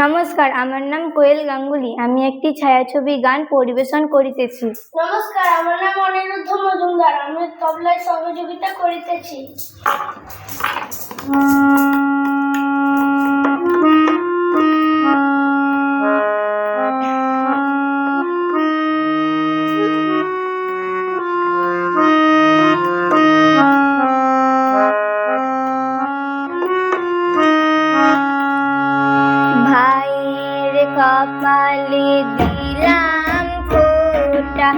নমস্কার আমার নাম কোয়েল গাঙ্গুলি। আমি একটি ছায়াছবি গান পরিবেশন করিতেছি। নমস্কার আমার নাম অনিরুদ্ধ মজুমদার। আমি তবলায় সহযোগিতা করিতেছি। কপালে দিলাম ফোটা।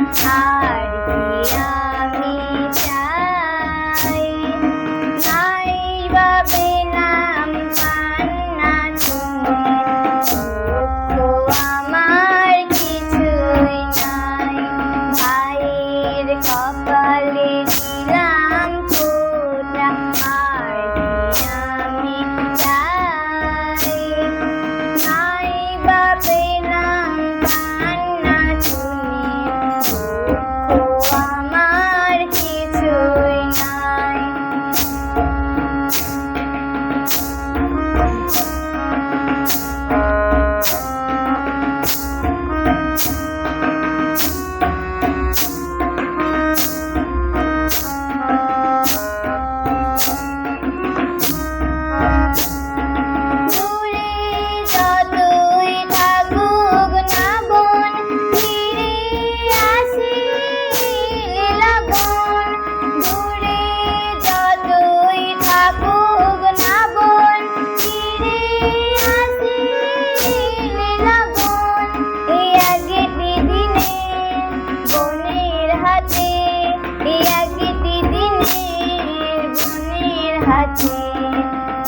হাঁচি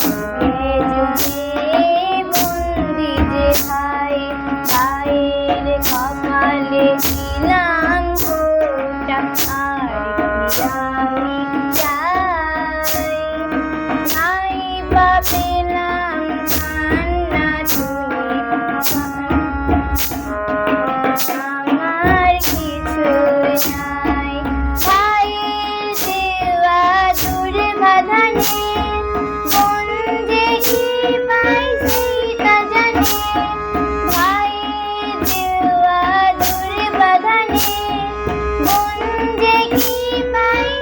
চুপিরে জুড়ে বন্দি যে ভাই ভাইয়ের কপালে দিলাম গোটা আর আমি চাই নাই বাপের